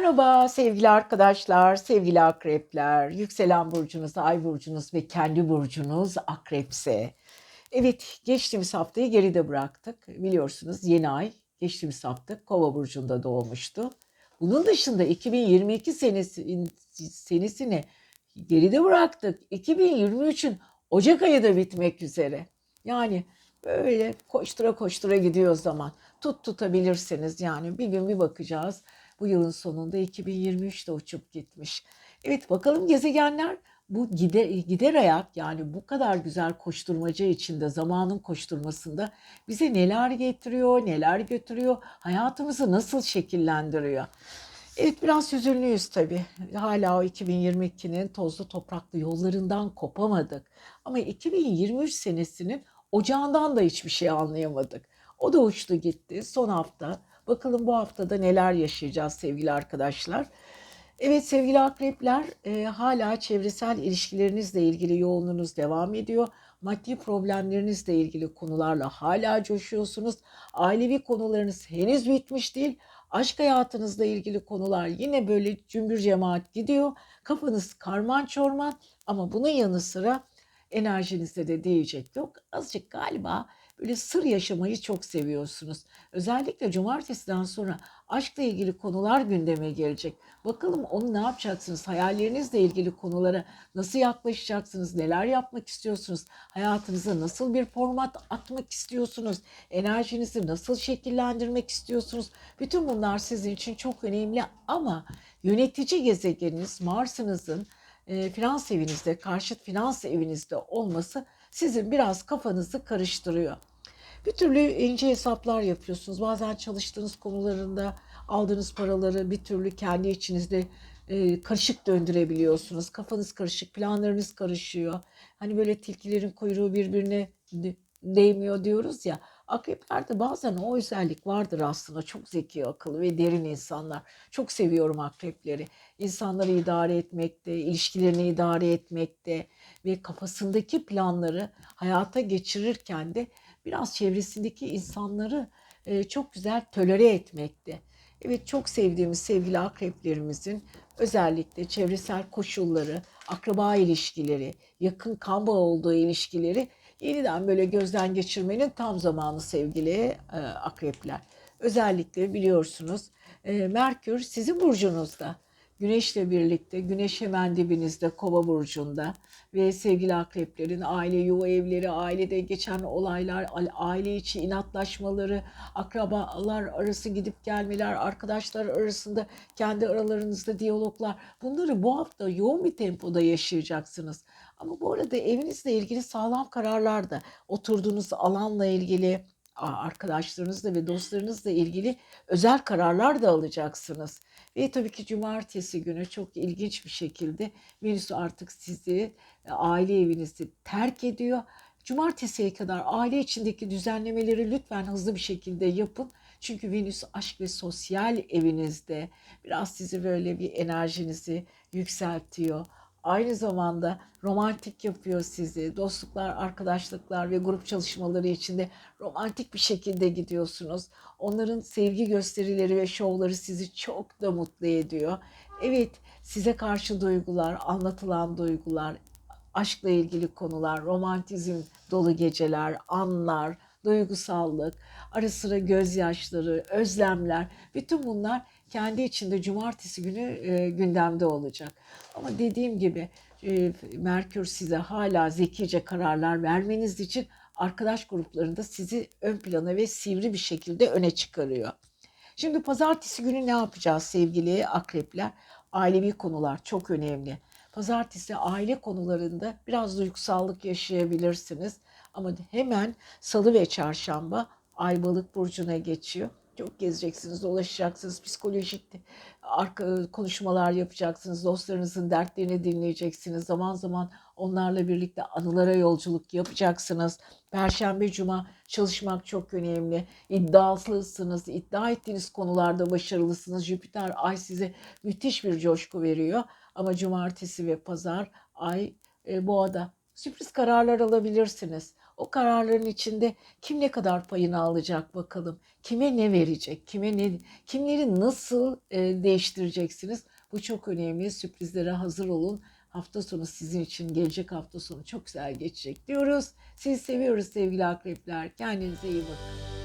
Merhaba sevgili arkadaşlar, sevgili akrepler, yükselen burcunuz, ay burcunuz ve kendi burcunuz akrepse. Evet, geçtiğimiz haftayı geride bıraktık. Biliyorsunuz yeni ay geçtiğimiz hafta Kova burcunda doğmuştu. Bunun dışında 2022 senesi, senesini geride bıraktık. 2023'ün Ocak ayı da bitmek üzere. Yani böyle koştura koştura gidiyor zaman. Tut tutabilirseniz yani bir gün bir bakacağız. Bu yılın sonunda 2023 de uçup gitmiş. Evet bakalım gezegenler bu gider, gider ayak yani bu kadar güzel koşturmaca içinde zamanın koşturmasında bize neler getiriyor, neler götürüyor, hayatımızı nasıl şekillendiriyor. Evet biraz hüzünlüyüz tabii. Hala o 2022'nin tozlu topraklı yollarından kopamadık. Ama 2023 senesinin ocağından da hiçbir şey anlayamadık. O da uçtu gitti son hafta. Bakalım bu haftada neler yaşayacağız sevgili arkadaşlar. Evet sevgili akrepler e, hala çevresel ilişkilerinizle ilgili yoğunluğunuz devam ediyor. Maddi problemlerinizle ilgili konularla hala coşuyorsunuz. Ailevi konularınız henüz bitmiş değil. Aşk hayatınızla ilgili konular yine böyle cümbür cemaat gidiyor. Kafanız karman çorman ama bunun yanı sıra enerjinizde de diyecek yok. Azıcık galiba böyle sır yaşamayı çok seviyorsunuz. Özellikle cumartesiden sonra aşkla ilgili konular gündeme gelecek. Bakalım onu ne yapacaksınız? Hayallerinizle ilgili konulara nasıl yaklaşacaksınız? Neler yapmak istiyorsunuz? Hayatınıza nasıl bir format atmak istiyorsunuz? Enerjinizi nasıl şekillendirmek istiyorsunuz? Bütün bunlar sizin için çok önemli ama yönetici gezegeniniz Mars'ınızın e, finans evinizde, karşıt finans evinizde olması sizin biraz kafanızı karıştırıyor. Bir türlü ince hesaplar yapıyorsunuz. Bazen çalıştığınız konularında aldığınız paraları bir türlü kendi içinizde e, karışık döndürebiliyorsunuz. Kafanız karışık, planlarınız karışıyor. Hani böyle tilkilerin kuyruğu birbirine değmiyor diyoruz ya. Akreplerde bazen o özellik vardır aslında. Çok zeki, akıllı ve derin insanlar. Çok seviyorum akrepleri. İnsanları idare etmekte, ilişkilerini idare etmekte ve kafasındaki planları hayata geçirirken de biraz çevresindeki insanları e, çok güzel tölere etmekte. Evet çok sevdiğimiz sevgili akreplerimizin özellikle çevresel koşulları, akraba ilişkileri, yakın kan bağı olduğu ilişkileri yeniden böyle gözden geçirmenin tam zamanı sevgili e, akrepler. Özellikle biliyorsunuz e, Merkür sizin burcunuzda. Güneşle birlikte, güneş hemen dibinizde kova burcunda ve sevgili akreplerin aile yuva evleri, ailede geçen olaylar, aile içi inatlaşmaları, akrabalar arası gidip gelmeler, arkadaşlar arasında kendi aralarınızda diyaloglar bunları bu hafta yoğun bir tempoda yaşayacaksınız. Ama bu arada evinizle ilgili sağlam kararlar da oturduğunuz alanla ilgili arkadaşlarınızla ve dostlarınızla ilgili özel kararlar da alacaksınız. Ve tabii ki cumartesi günü çok ilginç bir şekilde Venüs artık sizi e, aile evinizi terk ediyor. Cumartesiye kadar aile içindeki düzenlemeleri lütfen hızlı bir şekilde yapın. Çünkü Venüs aşk ve sosyal evinizde biraz sizi böyle bir enerjinizi yükseltiyor Aynı zamanda romantik yapıyor sizi. Dostluklar, arkadaşlıklar ve grup çalışmaları içinde romantik bir şekilde gidiyorsunuz. Onların sevgi gösterileri ve şovları sizi çok da mutlu ediyor. Evet, size karşı duygular, anlatılan duygular, aşkla ilgili konular, romantizm dolu geceler, anlar, duygusallık, ara sıra gözyaşları, özlemler, bütün bunlar kendi içinde cumartesi günü e, gündemde olacak. Ama dediğim gibi e, Merkür size hala zekice kararlar vermeniz için arkadaş gruplarında sizi ön plana ve sivri bir şekilde öne çıkarıyor. Şimdi pazartesi günü ne yapacağız sevgili akrepler? Ailevi konular çok önemli. Pazartesi aile konularında biraz duygusallık yaşayabilirsiniz. Ama hemen salı ve çarşamba ay balık burcuna geçiyor. Çok gezeceksiniz, dolaşacaksınız, psikolojik arka, konuşmalar yapacaksınız, dostlarınızın dertlerini dinleyeceksiniz. Zaman zaman onlarla birlikte anılara yolculuk yapacaksınız. Perşembe, cuma çalışmak çok önemli. İddialısınız, iddia ettiğiniz konularda başarılısınız. Jüpiter, ay size müthiş bir coşku veriyor. Ama cumartesi ve pazar ay e, boğada sürpriz kararlar alabilirsiniz. O kararların içinde kim ne kadar payını alacak bakalım. Kime ne verecek? Kime ne kimleri nasıl e, değiştireceksiniz? Bu çok önemli. Sürprizlere hazır olun. Hafta sonu sizin için gelecek hafta sonu çok güzel geçecek diyoruz. Sizi seviyoruz sevgili akrepler. Kendinize iyi bakın.